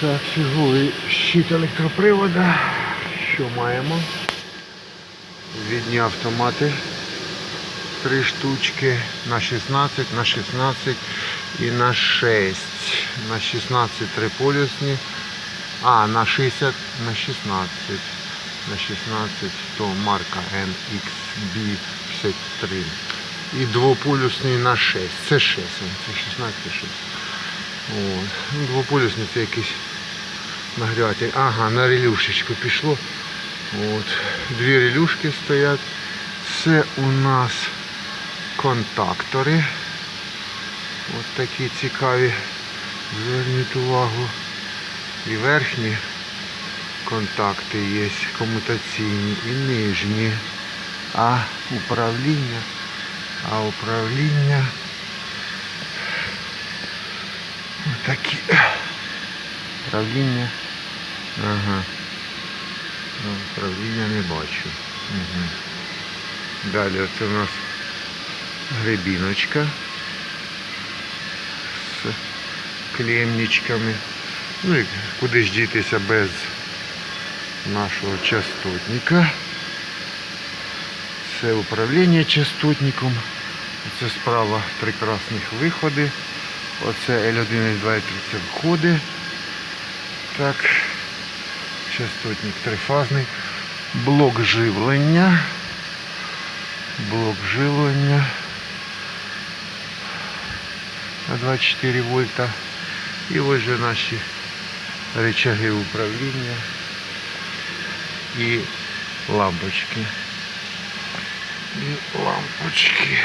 Так, фіговий щит електропривода. Що маємо? Відні автомати. Три штучки на 16, на 16 і на 6. На 16 триполюсні. А, на 60, на 16. На 16 то марка NXB53. І двополюсний на 6. Це 6. Це 16 і 6. От. Ну, двополюсний це якийсь нагріватель. Ага, на релюшечку пішло. От. Дві релюшки стоять. Це у нас контактори. От такі цікаві. Зверніть увагу. І верхні контакти є комутаційні і нижні. А управління. А управління такі. Управління. Ага. Ну, Управління не бачу. Угу. Далі оце у нас гребіночка з клемничками. Ну і куди ж дітися без нашого частотника. Це управління частотником. Це справа три красних виходи. Оце L1, L2, L3 це входи. Так. Частотник трифазний. Блок живлення. Блок живлення. На 24 вольта. І ось же наші рычаги управління і лампочки. І лампочки.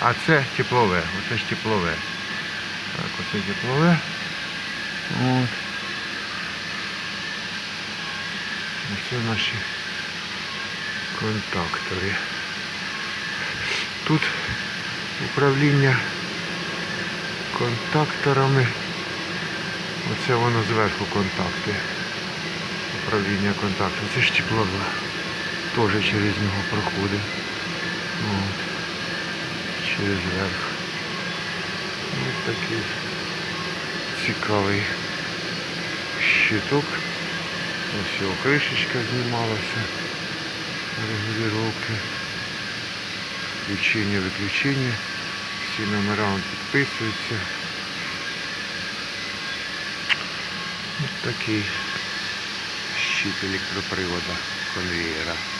А це теплове. Оце ж теплове. Так, оце теплове. От. Оце наші контактори. Тут управління контакторами. Оце воно зверху контакти. Управління контакту. Це ж теплове. Теж через нього проходить. От. Через верх. Ось такий цікавий щиток. Ось його кришечка знімалася. Регулювання. Включення, виключення. Всі номера підписуються. Ось такий щит електропривода конвеєра.